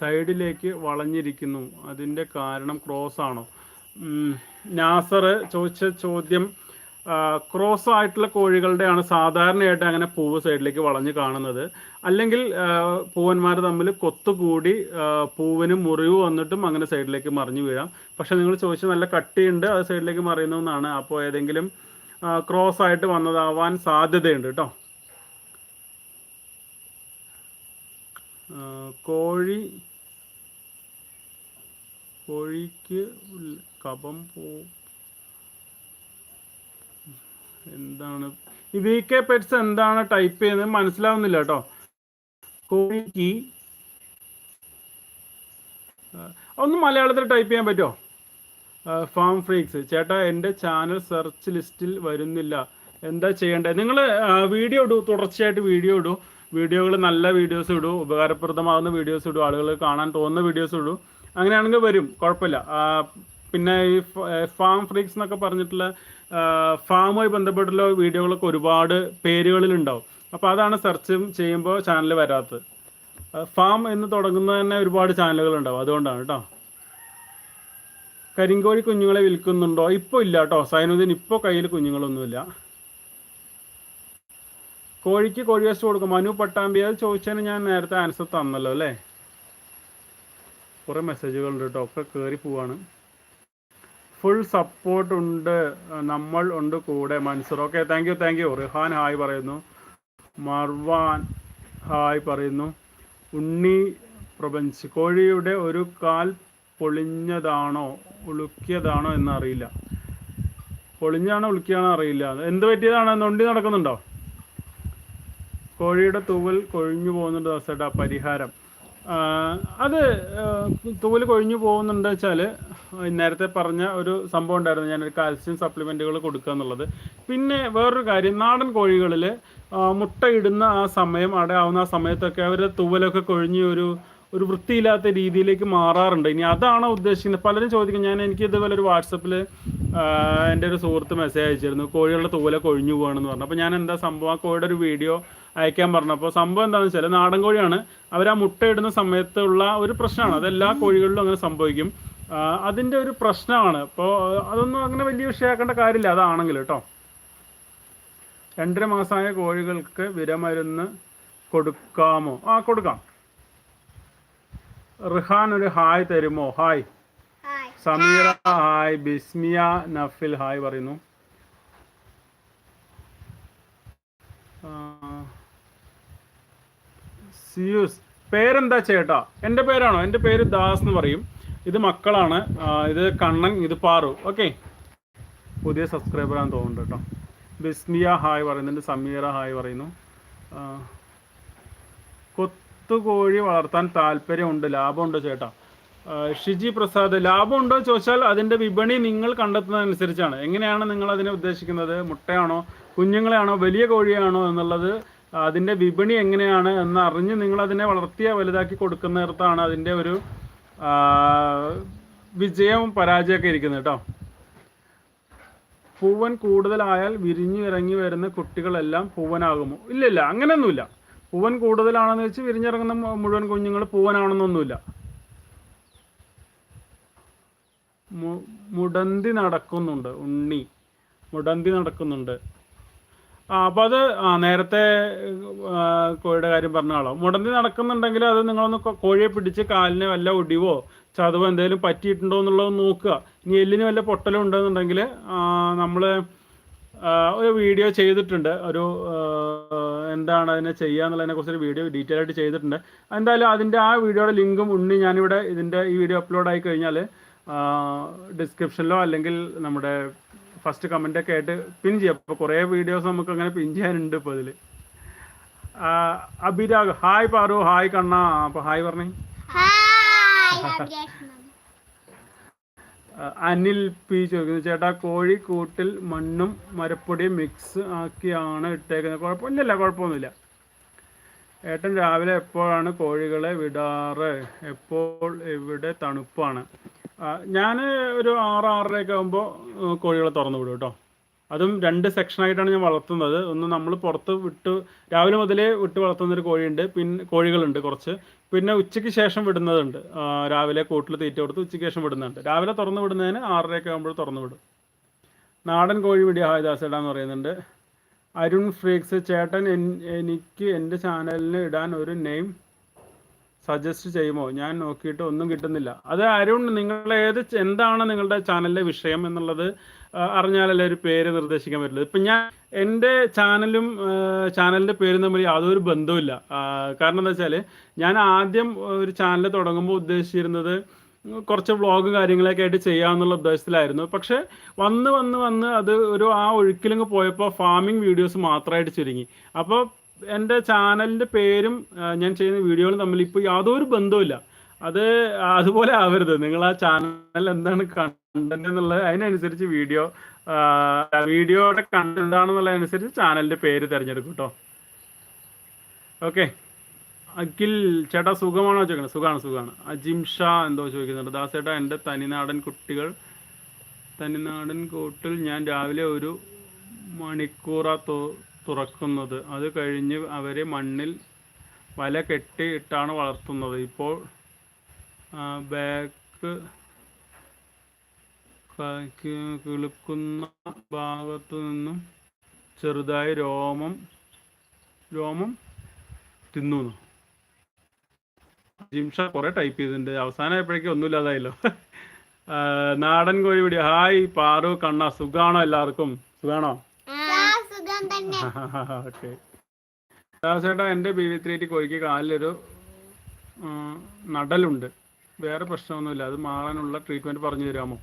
സൈഡിലേക്ക് വളഞ്ഞിരിക്കുന്നു. അതിന്റെ കാരണം ക്രോസ് ആണോ നാസർ ചോദിച്ച ചോദ്യം ക്രോസ് ആയിട്ടുള്ള കോഴികളുടെയാണ് സാധാരണയായിട്ട് അങ്ങനെ പൂവ് സൈഡിലേക്ക് വളഞ്ഞു കാണുന്നത്. അല്ലെങ്കിൽ പൂവന്മാർ തമ്മിൽ കൊത്തുകൂടി പൂവിന് മുറിവ് വന്നിട്ടും അങ്ങനെ സൈഡിലേക്ക് മറിഞ്ഞു വീഴാം. പക്ഷെ നിങ്ങൾ ചോദിച്ചാൽ നല്ല കട്ടിയുണ്ട് അത് സൈഡിലേക്ക് മറിയുന്നു എന്നാണ്. അപ്പോൾ ഏതെങ്കിലും ക്രോസ് ആയിട്ട് വന്നതാവാൻ സാധ്യതയുണ്ട് കേട്ടോ. കോഴി കോഴിക്ക് കപം പോ എന്താണ്? ഈ വി കെ പെറ്റ്സ് എന്താണ് ടൈപ്പ് ചെയ്യുന്നത് മനസ്സിലാവുന്നില്ല കേട്ടോ കോഴിക്ക് ഒന്ന് മലയാളത്തിൽ ടൈപ്പ് ചെയ്യാൻ പറ്റുമോ ഫാം ഫ്രീക്സ് ചേട്ടാ എന്റെ ചാനൽ സെർച്ച് ലിസ്റ്റിൽ വരുന്നില്ല. എന്താ ചെയ്യേണ്ടത് നിങ്ങൾ വീഡിയോ ഇടൂ. തുടർച്ചയായിട്ട് വീഡിയോ ഇടൂ. വീഡിയോകൾ നല്ല വീഡിയോസ് ഇടൂ. ഉപകാരപ്രദമാകുന്ന വീഡിയോസ് ഇടൂ. ആളുകൾ കാണാൻ തോന്നുന്ന വീഡിയോസ് ഇടൂ. അങ്ങനെയാണെങ്കിൽ വരും. കുഴപ്പമില്ല. പിന്നെ ഈ ഫാം ഫ്രീക്സ് എന്നൊക്കെ പറഞ്ഞിട്ടുള്ള ഫാമുമായി ബന്ധപ്പെട്ടുള്ള വീഡിയോകളൊക്കെ ഒരുപാട് പേരുകളിൽ ഉണ്ടാവും അപ്പോൾ അതാണ് സെർച്ചും ചെയ്യുമ്പോൾ ചാനൽ വരാത്തത്. ഫാം എന്ന് തുടങ്ങുന്ന തന്നെ ഒരുപാട് ചാനലുകൾ ഉണ്ടാവും അതുകൊണ്ടാണ് കേട്ടോ. കരിങ്കോഴി കുഞ്ഞുങ്ങളെ വിൽക്കുന്നുണ്ടോ? ഇപ്പോൾ ഇല്ല കേട്ടോ. സൈനുദ്ദീൻ ഇപ്പോൾ കയ്യിൽ കുഞ്ഞുങ്ങളൊന്നുമില്ല. കോഴിക്ക് കോഴി വേസ്റ്റ് കൊടുക്കും. മനു പട്ടാമ്പി അത് ചോദിച്ചതിന് ഞാൻ നേരത്തെ ആൻസർ തന്നല്ലോ അല്ലേ? കുറേ മെസ്സേജുകളുണ്ട് കേട്ടോ. ഒക്കെ കയറി പോവാണ്. ഫുൾ സപ്പോർട്ട് ഉണ്ട് നമ്മൾ ഉണ്ട് കൂടെ Mansoor. Okay thank you thank you Rihan hi പറയുന്നു. മർവാൻ ഹായ് പറയുന്നു. ഉണ്ണി പ്രപഞ്ച് കോഴിയുടെ ഒരു കാൽ പൊളിഞ്ഞതാണോ ഉളുക്കിയതാണോ എന്നറിയില്ല. പൊളിഞ്ഞാണോ ഉളുക്കിയാണോ അറിയില്ല. എന്ത് പറ്റിയതാണ്? നൊണ്ടി നടക്കുന്നുണ്ടോ? കോഴിയുടെ തൂവൽ കൊഴിഞ്ഞു പോകുന്നുണ്ട് ദാസേട്ടാ പരിഹാരം. അത് തൂവൽ കൊഴിഞ്ഞു പോകുന്നുണ്ട് വെച്ചാൽ നേരത്തെ പറഞ്ഞ ഒരു സംഭവം ഉണ്ടായിരുന്നു. ഞാനൊരു കാൽസ്യം സപ്ലിമെന്റുകൾ കൊടുക്കുക എന്നുള്ളത്. പിന്നെ വേറൊരു കാര്യം നാടൻ കോഴികളിൽ മുട്ടയിടുന്ന ആ സമയം അവിടെ ആവുന്ന ആ സമയത്തൊക്കെ അവർ തൂവലൊക്കെ കൊഴിഞ്ഞ് ഒരു ഒരു വൃത്തിയില്ലാത്ത രീതിയിലേക്ക് മാറാറുണ്ട്. ഇനി അതാണോ ഉദ്ദേശിക്കുന്നത്? പലരും ചോദിക്കും. ഞാൻ എനിക്ക് ഇതുപോലെ ഒരു വാട്സപ്പിൽ എന്റെ ഒരു സുഹൃത്ത് മെസ്സേജ് അയച്ചിരുന്നു. കോഴികളുടെ തൂവല കൊഴിഞ്ഞു പോകണമെന്ന് പറഞ്ഞു. അപ്പോൾ ഞാൻ എന്താ സംഭവം? ആ കോഴിയുടെ ഒരു വീഡിയോ അയക്കാൻ പറഞ്ഞു. അപ്പോൾ സംഭവം എന്താണെന്ന് വെച്ചാൽ നാടൻ കോഴിയാണ്. അവർ ആ മുട്ടയിടുന്ന സമയത്തുള്ള ഒരു പ്രശ്നമാണ്. അത് എല്ലാ കോഴികളിലും അങ്ങനെ സംഭവിക്കും. അതിന്റെ ഒരു പ്രശ്നമാണ്. ഇപ്പോൾ അതൊന്നും അങ്ങനെ വലിയ വിഷയമാക്കേണ്ട കാര്യമില്ല. അതാണെങ്കിൽ കേട്ടോ രണ്ടര മാസമായ കോഴികൾക്ക് വിരമരുന്ന് കൊടുക്കാമോ? ആ കൊടുക്കാം. റിഹാൻ ഒരു ഹായ് തരുമോ? Hi. Sameera hi. Bismiya Nafil hi പറയുന്നു. സിയൂസ്. പേരെന്താ ചേട്ടാ? എന്റെ പേരാണോ? എന്റെ പേര് ദാസ് എന്ന് പറയും. ഇത് മക്കളാണ്. ഇത് കണ്ണൻ ഇത് പാറു. ഓക്കെ പുതിയ സബ്സ്ക്രൈബറാന്ന് തോന്നുന്നുണ്ട് കേട്ടോ. ബിസ്മിയ ഹായ് പറയുന്നുണ്ട് സമീറ ഹായ് പറയുന്നു. കൊത്തുകോഴി വളർത്താൻ താല്പര്യമുണ്ട് ലാഭമുണ്ടോ ചേട്ടാ? ഷിജി പ്രസാദ് ലാഭമുണ്ടോ ചോദിച്ചാൽ അതിന്റെ വിപണി നിങ്ങൾ കണ്ടെത്തുന്നതനുസരിച്ചാണ്. എങ്ങനെയാണ് നിങ്ങൾ അതിനെ ഉദ്ദേശിക്കുന്നത്? മുട്ടയാണോ കുഞ്ഞുങ്ങളെയാണോ വലിയ കോഴിയാണോ എന്നുള്ളത് അതിന്റെ വിപണി എങ്ങനെയാണ് എന്നറിഞ്ഞ് നിങ്ങൾ അതിനെ വളർത്തിയ വലുതാക്കി കൊടുക്കുന്നിടത്താണ് അതിന്റെ ഒരു വിജയവും പരാജയമൊക്കെ ഇരിക്കുന്നത് കേട്ടോ. പൂവൻ കൂടുതലായാൽ വിരിഞ്ഞു ഇറങ്ങി വരുന്ന കുട്ടികളെല്ലാം പൂവനാകുമോ? ഇല്ല ഇല്ല അങ്ങനെയൊന്നുമില്ല. പൂവൻ കൂടുതലാണെന്ന് വെച്ച് വിരിഞ്ഞിറങ്ങുന്ന മുഴുവൻ കുഞ്ഞുങ്ങൾ പൂവനാണെന്നൊന്നുമില്ല. മുടന്തി നടക്കുന്നുണ്ട് ഉണ്ണി. മുടന്തി നടക്കുന്നുണ്ട്. ആ അത് ആ നേരത്തെ കോഴിയുടെ കാര്യം പറഞ്ഞ ആളോ. മുടന്തി നടക്കുന്നുണ്ടെങ്കിൽ അത് നിങ്ങളൊന്ന് കോഴിയെ പിടിച്ച് കാലിന് വല്ല ഒടിവോ ചതവോ എന്തെങ്കിലും പറ്റിയിട്ടുണ്ടോ എന്നുള്ളത് നോക്കുക. ഇനി എല്ലിന് വല്ല പൊട്ടലും ഉണ്ടെന്നുണ്ടെങ്കിൽ നമ്മൾ ഒരു വീഡിയോ ചെയ്തിട്ടുണ്ട്. ഒരു എന്താണ് അതിനെ ചെയ്യുക എന്നുള്ളതിനെ കുറിച്ചൊരു വീഡിയോ ഡീറ്റെയിൽ ആയിട്ട് ചെയ്തിട്ടുണ്ട്. എന്തായാലും അതിന്റെ ആ വീഡിയോയുടെ ലിങ്കും ഉണ്ണി ഞാനിവിടെ ഇതിന്റെ ഈ വീഡിയോ അപ്ലോഡ് ആയി കഴിഞ്ഞാൽ ഡിസ്ക്രിപ്ഷനിലോ അല്ലെങ്കിൽ നമ്മുടെ ഫസ്റ്റ് കമന്റ് ഒക്കെ ആയിട്ട് പിൻ ചെയ്യാം. അപ്പോൾ കുറേ വീഡിയോസ് നമുക്ക് അങ്ങനെ പിൻ ചെയ്യാനുണ്ട് ഇപ്പോൾ അതിൽ അഭിരാഗ് ഹായ് പാറു ഹായ് കണ്ണ. അപ്പൊ ഹായ് പറഞ്ഞേ. അനിൽ പി ചോദിക്കുന്നു ചേട്ടാ കോഴി കൂട്ടിൽ മണ്ണും മരപ്പൊടിയും മിക്സ് ആക്കിയാണ് ഇട്ടേക്കുന്നത്. കുഴപ്പമില്ല കുഴപ്പമൊന്നുമില്ല. ഏട്ടൻ രാവിലെ എപ്പോഴാണ് കോഴികളെ വിടാറ്? എപ്പോൾ? ഇവിടെ തണുപ്പാണ്. ഞാൻ ഒരു ആറ് ആറരയൊക്കെ ആകുമ്പോൾ കോഴികളെ തുറന്നു വിടും കേട്ടോ. അതും രണ്ട് സെക്ഷനായിട്ടാണ് ഞാൻ വളർത്തുന്നത്. ഒന്ന് നമ്മൾ പുറത്ത് വിട്ട് രാവിലെ മുതലേ വിട്ട് വളർത്തുന്ന ഒരു കോഴിയുണ്ട്. പിന്നെ കോഴികളുണ്ട് കുറച്ച്. പിന്നെ ഉച്ചയ്ക്ക് ശേഷം വിടുന്നതുണ്ട്. രാവിലെ കൂട്ടിൽ തീറ്റ കൊടുത്ത് ഉച്ചയ്ക്ക് ശേഷം വിടുന്നുണ്ട് രാവിലെ തുറന്നു വിടുന്നതിന് ആറരയൊക്കെ ആകുമ്പോൾ തുറന്നു വിടും. നാടൻ കോഴി വിടിയ ഹായ്ദാസേടാ എന്ന് പറയുന്നുണ്ട്. അരുൺ ഫ്രീക്സ് ചേട്ടൻ എനിക്ക് എന്റെ ചാനലിന് ഇടാൻ ഒരു നെയിം സജസ്റ്റ് ചെയ്യുമോ? ഞാൻ നോക്കിയിട്ട് ഒന്നും കിട്ടുന്നില്ല. അത് അരുൺ നിങ്ങൾ ഏത് എന്താണ് നിങ്ങളുടെ ചാനലിലെ വിഷയം എന്നുള്ളത് അറിഞ്ഞാലല്ലേ ഒരു പേര് നിർദ്ദേശിക്കാൻ പറ്റുള്ളൂ. ഇപ്പം ഞാൻ എന്റെ ചാനലും ചാനലിന്റെ പേരും തമ്മിൽ യാതൊരു ബന്ധവുമില്ല. കാരണം എന്താ വെച്ചാൽ ഞാൻ ആദ്യം ഒരു ചാനൽ തുടങ്ങുമ്പോൾ ഉദ്ദേശിച്ചിരുന്നത് കുറച്ച് വ്ളോഗ് കാര്യങ്ങളൊക്കെ ആയിട്ട് ചെയ്യാമെന്നുള്ള ഉദ്ദേശത്തിലായിരുന്നു. പക്ഷേ വന്ന് വന്ന് വന്ന് അത് ഒരു ആ ഒഴുക്കിലങ്ങ് പോയപ്പോൾ ഫാമിംഗ് വീഡിയോസ് മാത്രമായിട്ട് ചുരുങ്ങി. അപ്പോൾ എന്റെ ചാനലിന്റെ പേരും ഞാൻ ചെയ്യുന്ന വീഡിയോകളും തമ്മിൽ ഇപ്പോൾ യാതൊരു ബന്ധവുമില്ല. അത് അതുപോലെ ആവരുത്. നിങ്ങൾ ആ ചാനൽ എന്താണ് കണ്ടന്റ് എന്നുള്ളത് അതിനനുസരിച്ച് വീഡിയോ വീഡിയോയുടെ കണ്ടന്റ് എന്താണെന്നുള്ളതനുസരിച്ച് ചാനലിന്റെ പേര് തിരഞ്ഞെടുക്കും കേട്ടോ. ഓക്കെ. അഖിൽ ചേട്ടാ സുഖമാണോ ചോദിക്കുന്നത്? സുഖമാണ് സുഖമാണ് അജിംഷ എന്തോ ചോദിക്കുന്നുണ്ട്. ദാസേട്ടാ എന്റെ തനിനാടൻ കുട്ടികൾ തനിനാടൻ കൂട്ടിൽ ഞാൻ രാവിലെ ഒരു മണിക്കൂറാ തു തുറക്കുന്നത്. അത് കഴിഞ്ഞ് അവരെ മണ്ണിൽ വല കെട്ടി ഇട്ടാണ് വളർത്തുന്നത്. ഇപ്പോൾ ബാക്ക് കിളുക്കുന്ന ഭാഗത്തു നിന്നും ചെറുതായി രോമം രോമം തിന്നുന്നു. ജിംഷ കുറെ ടൈപ്പ് ചെയ്തിട്ടുണ്ട്. അവസാനമായപ്പോഴേക്കും ഒന്നുമില്ലാതായല്ലോ. നാടൻ കോഴി വീഡിയോ ഹായ് പാറു കണ്ണ. സുഖാണോ എല്ലാവർക്കും? സുഖാണോ? ഓക്കെ. ദാസേട്ടാ എന്റെ ബി വി ത്രീ കോഴിക്ക് കാലിലൊരു നടലുണ്ട്. വേറെ പ്രശ്നമൊന്നുമില്ല. അത് മാറാനുള്ള ട്രീറ്റ്മെന്റ് പറഞ്ഞു തരാമോ?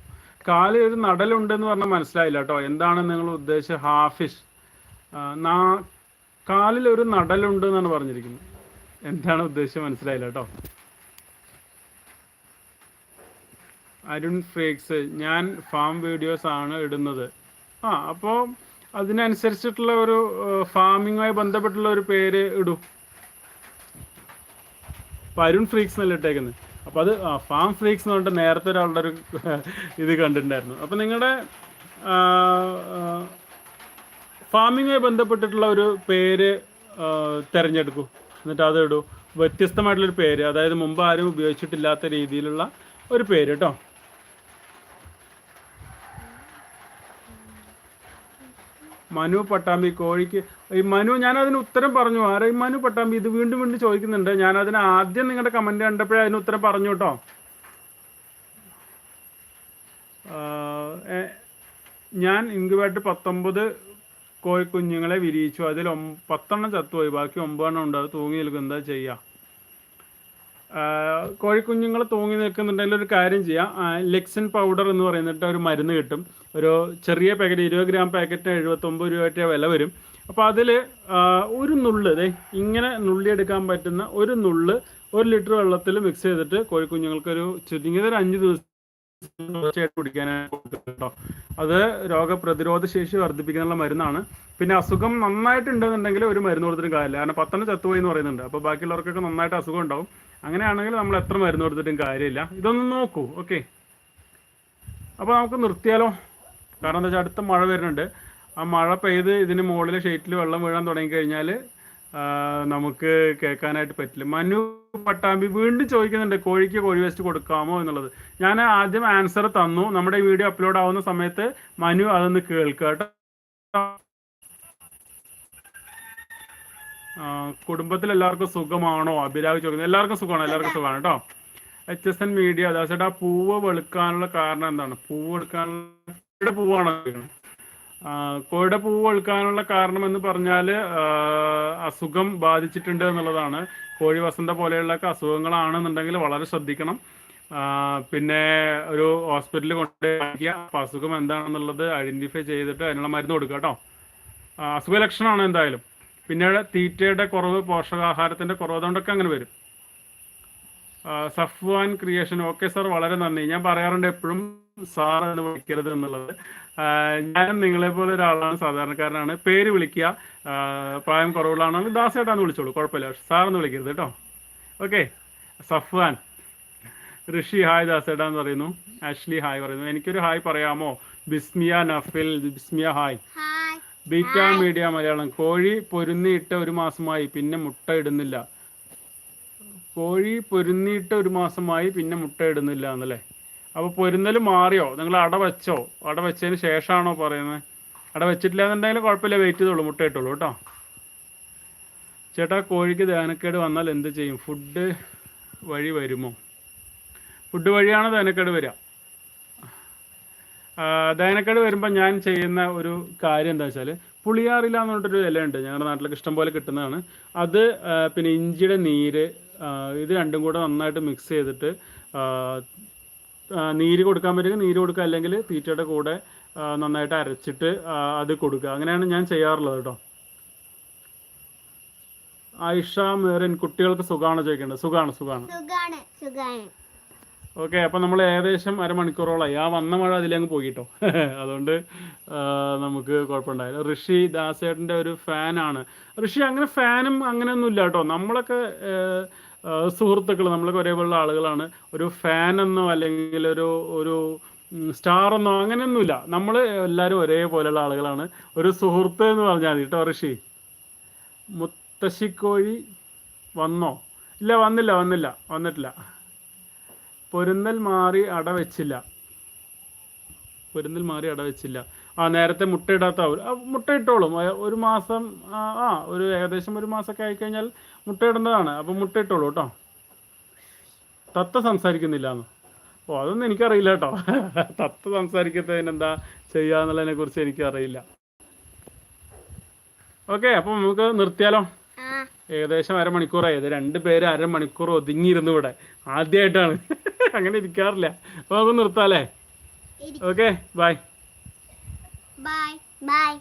കാലിൽ ഒരു നടലുണ്ടെന്ന് പറഞ്ഞാൽ മനസ്സിലായില്ല കേട്ടോ. എന്താണ് നിങ്ങൾ ഉദ്ദേശിച്ച ഹാഫിഷ് നാ കാലിൽ ഒരു നടലുണ്ട് എന്നാണ് പറഞ്ഞിരിക്കുന്നത്. എന്താണ് ഉദ്ദേശം മനസ്സിലായില്ല കേട്ടോ. അരുൺ ഫ്രീക്സ് ഞാൻ ഫാം വീഡിയോസ് ആണ് ഇടുന്നത്. ആ അപ്പോൾ അതിനനുസരിച്ചിട്ടുള്ള ഒരു ഫാമിങ്ങുമായി ബന്ധപ്പെട്ടുള്ള ഒരു പേര് ഇടൂ. പരുൺ ഫ്രീക്സ് എന്നല്ല ഇട്ടേക്കുന്നത് അപ്പോൾ അത് ഫാം ഫ്രീക്സ് എന്ന് പറഞ്ഞിട്ട് നേരത്തെ ഒരാളുടെ ഒരു ഇത് കണ്ടിട്ടുണ്ടായിരുന്നു. അപ്പോൾ നിങ്ങളുടെ ഫാമിങ്ങുമായി ബന്ധപ്പെട്ടിട്ടുള്ള ഒരു പേര് തിരഞ്ഞെടുക്കൂ. എന്നിട്ട് അത് ഇടൂ. വ്യത്യസ്തമായിട്ടുള്ളൊരു പേര് അതായത് മുമ്പ് ആരും ഉപയോഗിച്ചിട്ടില്ലാത്ത രീതിയിലുള്ള ഒരു പേര് കേട്ടോ മനു പട്ടാമ്പി കോഴിക്ക് ഈ മനു ഞാൻ അതിന് ഉത്തരം പറഞ്ഞു. ആരെ ഈ മനു പട്ടാമ്പി? ഇത് വീണ്ടും വീണ്ടും ചോദിക്കുന്നുണ്ട്. ഞാൻ അതിന് ആദ്യം നിങ്ങളുടെ കമന്റ് കണ്ടപ്പോഴേ അതിന് ഉത്തരം പറഞ്ഞു കേട്ടോ. ഞാൻ ഇങ്കുവായിട്ട് പത്തൊമ്പത് കോഴിക്കുഞ്ഞുങ്ങളെ വിരിയിച്ചു. അതിൽ പത്തെണ്ണം ചത്തുപോയി. ബാക്കി ഒമ്പതെണ്ണം ഉണ്ട്. അത് തൂങ്ങി നിൽക്കും. എന്താ ചെയ്യുക കോഴിക്കുഞ്ഞുങ്ങൾ തൂങ്ങി നിൽക്കുന്നുണ്ടെങ്കിൽ ഒരു കാര്യം ചെയ്യാം. ലെക്സിൻ പൗഡർ എന്ന് പറയുന്നിട്ട് ഒരു മരുന്ന് കിട്ടും. ഒരു ചെറിയ പാക്കറ്റ് ഇരുപത് ഗ്രാം പാക്കറ്റിന് എഴുപത്തൊമ്പത് രൂപയുടെ വില വരും. അപ്പോൾ അതിൽ ഒരു നുള്ള് ദേ ഇങ്ങനെ നുള്ളിയെടുക്കാൻ പറ്റുന്ന ഒരു നുള്ള് ഒരു ലിറ്റർ വെള്ളത്തിൽ മിക്സ് ചെയ്തിട്ട് കോഴിക്കുഞ്ഞുങ്ങൾക്കൊരു ചുരുങ്ങിയത് ഒരു അഞ്ച് ദിവസം തുടർച്ചയായിട്ട് കുടിക്കാനായിട്ട് അത് രോഗപ്രതിരോധ ശേഷി വർദ്ധിപ്പിക്കാനുള്ള മരുന്നാണ്. പിന്നെ അസുഖം നന്നായിട്ടുണ്ടെന്നുണ്ടെങ്കിൽ ഒരു മരുന്ന് കൊടുത്തിട്ട് കാര്യമില്ല. കാരണം പത്തെണ്ണം ചത്തുപോയി എന്ന് പറയുന്നുണ്ട്. അപ്പോൾ ബാക്കിയുള്ളവർക്കൊക്കെ നന്നായിട്ട് അസുഖം ഉണ്ടാവും. അങ്ങനെയാണെങ്കിൽ നമ്മൾ എത്ര മരുന്ന് കൊടുത്തിട്ടും കാര്യമില്ല. ഇതൊന്ന് നോക്കൂ. ഓക്കെ അപ്പോൾ നമുക്ക് നിർത്തിയാലോ? കാരണം എന്താ വെച്ചാൽ അടുത്ത മഴ വരുന്നുണ്ട്. ആ മഴ പെയ്ത് ഇതിന് മുകളിൽ ഷെയ്റ്റിൽ വെള്ളം വീഴാൻ തുടങ്ങിക്കഴിഞ്ഞാൽ നമുക്ക് കേൾക്കാനായിട്ട് പറ്റില്ല. മനു പട്ടാമ്പി വീണ്ടും ചോദിക്കുന്നുണ്ട് കോഴിക്ക് കോഴി വേസ്റ്റ് കൊടുക്കാമോ എന്നുള്ളത്? ഞാൻ ആദ്യം ആൻസർ തന്നു. നമ്മുടെ വീഡിയോ അപ്ലോഡ് ആവുന്ന സമയത്ത് മനു അതൊന്ന് കേൾക്കുക കേട്ടോ. കുടുംബത്തിൽ എല്ലാവർക്കും സുഖമാണോ? അഭിരാഗ് ചോദിക്കുന്നത് എല്ലാവർക്കും സുഖമാണോ എല്ലാവർക്കും സുഖമാണ് കേട്ടോ. എച്ച് എസ് എൻ മീഡിയ ദാസേട്ടാ പൂവ് വെളുക്കാനുള്ള കാരണം എന്താണ്? പൂവ് വെളുക്കാനുള്ള പൂവാണ്? കോഴിയുടെ പൂവ് വെളുക്കാനുള്ള കാരണം എന്ന് പറഞ്ഞാൽ അസുഖം ബാധിച്ചിട്ടുണ്ട് എന്നുള്ളതാണ്. കോഴി വസന്ത പോലെയുള്ള അസുഖങ്ങളാണെന്നുണ്ടെങ്കിൽ വളരെ ശ്രദ്ധിക്കണം. പിന്നെ ഒരു ഹോസ്പിറ്റലിൽ കൊണ്ട് കാണിക്കുക അസുഖം എന്താണെന്നുള്ളത് ഐഡന്റിഫൈ ചെയ്തിട്ട് അതിനുള്ള മരുന്ന് കൊടുക്കുക കേട്ടോ. അസുഖ ലക്ഷണമാണ് എന്തായാലും. പിന്നെ തീറ്റയുടെ കുറവ് പോഷകാഹാരത്തിന്റെ കുറവ് അതുകൊണ്ടൊക്കെ അങ്ങനെ വരും. സഫ്വാൻ ക്രിയേഷൻ ഓക്കെ സാർ വളരെ നന്ദി. ഞാൻ പറയാറുണ്ട് എപ്പോഴും സാർ എന്ന് വിളിക്കരുത് എന്നുള്ളത്. ഞാൻ നിങ്ങളെ പോലെ ഒരാളാണ് സാധാരണക്കാരനാണ്. പേര് വിളിക്കുക. പ്രായം കുറവുള്ളതാണെങ്കിൽ ദാസേട്ടാന്ന് വിളിച്ചോളൂ. കുഴപ്പമില്ല. സാർ എന്ന് വിളിക്കരുത് കേട്ടോ. ഓക്കെ. സഫ്വാൻ. ഋഷി ഹായ് ദാസേട്ടാ എന്ന് പറയുന്നു. ആഷ്ലി ഹായ് പറയുന്നു. എനിക്കൊരു ഹായ് പറയാമോ? Bismiya Nafil. Bismiya hi beta media Malayalam. കോഴി പൊരുന്നിയിട്ട് ഒരു മാസമായി പിന്നെ മുട്ട ഇടുന്നില്ല. കോഴി പൊരുന്നിയിട്ട് ഒരു മാസമായി പിന്നെ മുട്ട ഇടുന്നില്ല എന്നല്ലേ? അപ്പോൾ പൊരുന്നൽ മാറിയോ? നിങ്ങൾ അട വെച്ചോ? അട വെച്ചതിന് ശേഷമാണോ പറയുന്നത് അട വെച്ചിട്ടില്ല എന്നുണ്ടെങ്കിൽ കുഴപ്പമില്ല വെയിറ്റ് ചെയ്തോളൂ മുട്ട ഇട്ടോളൂ കേട്ടോ. ചേട്ടാ കോഴിക്ക് ദഹനക്കേട് വന്നാൽ എന്ത് ചെയ്യും? ഫുഡ് വഴി വരുമോ? ഫുഡ് വഴിയാണ് ദഹനക്കേട് വരിക? ദയനക്കേട് വരുമ്പോൾ ഞാൻ ചെയ്യുന്ന ഒരു കാര്യം എന്താ വെച്ചാൽ പുളിയാറില്ല എന്ന് പറഞ്ഞിട്ടൊരു ഇലയുണ്ട്. ഞങ്ങളുടെ നാട്ടിലൊക്കെ ഇഷ്ടം പോലെ കിട്ടുന്നതാണ്. അത് പിന്നെ ഇഞ്ചിയുടെ നീര് ഇത് രണ്ടും കൂടെ നന്നായിട്ട് മിക്സ് ചെയ്തിട്ട് നീര് കൊടുക്കാൻ പറ്റുമെങ്കിൽ നീര് കൊടുക്കുക. അല്ലെങ്കിൽ തീറ്റയുടെ കൂടെ നന്നായിട്ട് അരച്ചിട്ട് അത് കൊടുക്കുക. അങ്ങനെയാണ് ഞാൻ ചെയ്യാറുള്ളത് കേട്ടോ. ആയിഷ മേറിൻ കുട്ടികൾക്ക് സുഖമാണോ ചോദിക്കേണ്ടത് സുഖമാണ് സുഖമാണ് സുഖാണ്. ഓക്കെ അപ്പം നമ്മൾ ഏകദേശം അരമണിക്കൂറോളായി. ആ വന്ന മഴ അതിലങ്ങ് പോയിട്ടോ? അതുകൊണ്ട് നമുക്ക് കുഴപ്പമുണ്ടായില്ല. ഋഷി ദാസേട്ടന്റെ ഒരു ഫാനാണ് ഋഷി അങ്ങനെ ഫാനും അങ്ങനെയൊന്നും ഇല്ല കേട്ടോ. നമ്മളൊക്കെ സുഹൃത്തുക്കൾ നമ്മളൊക്കെ ഒരേപോലുള്ള ആളുകളാണ്. ഒരു ഫാനെന്നോ അല്ലെങ്കിൽ ഒരു ഒരു സ്റ്റാർ എന്നോ അങ്ങനെയൊന്നുമില്ല. നമ്മൾ എല്ലാവരും ഒരേപോലെയുള്ള ആളുകളാണ്. ഒരു സുഹൃത്ത് എന്ന് പറഞ്ഞാൽ മതി കേട്ടോ ഋഷി. മുത്തശ്ശിക്കോഴി വന്നോ? ഇല്ല വന്നില്ല വന്നില്ല വന്നിട്ടില്ല. പൊരുന്നൽ മാറി അട വെച്ചില്ല. പൊരുന്നൽ മാറി അട വെച്ചില്ല. ആ നേരത്തെ മുട്ടയിടാത്ത ആ, മുട്ട ഇട്ടോളും. ഒരു മാസം ആ ഒരു ഏകദേശം ഒരു മാസമൊക്കെ ആയിക്കഴിഞ്ഞാൽ മുട്ട ഇടുന്നതാണ്. അപ്പം മുട്ട ഇട്ടോളൂ കേട്ടോ. തത്ത സംസാരിക്കുന്നില്ല എന്ന്. ഓ അതൊന്നും എനിക്കറിയില്ല കേട്ടോ. തത്ത സംസാരിക്കത്തതിനെന്താ ചെയ്യാന്നുള്ളതിനെ കുറിച്ച് എനിക്കറിയില്ല. ഓക്കെ അപ്പം നമുക്ക് നിർത്തിയാലോ? ഏകദേശം അരമണിക്കൂറായി. ഇത് രണ്ട് പേര് അരമണിക്കൂർ ഒതുങ്ങിയിരുന്നു ഇവിടെ. ആദ്യമായിട്ടാണ് അങ്ങനെ ഇരിക്കാറില്ല. അപ്പൊ നമുക്ക് നിർത്താല്ലേ? Okay bye bye bye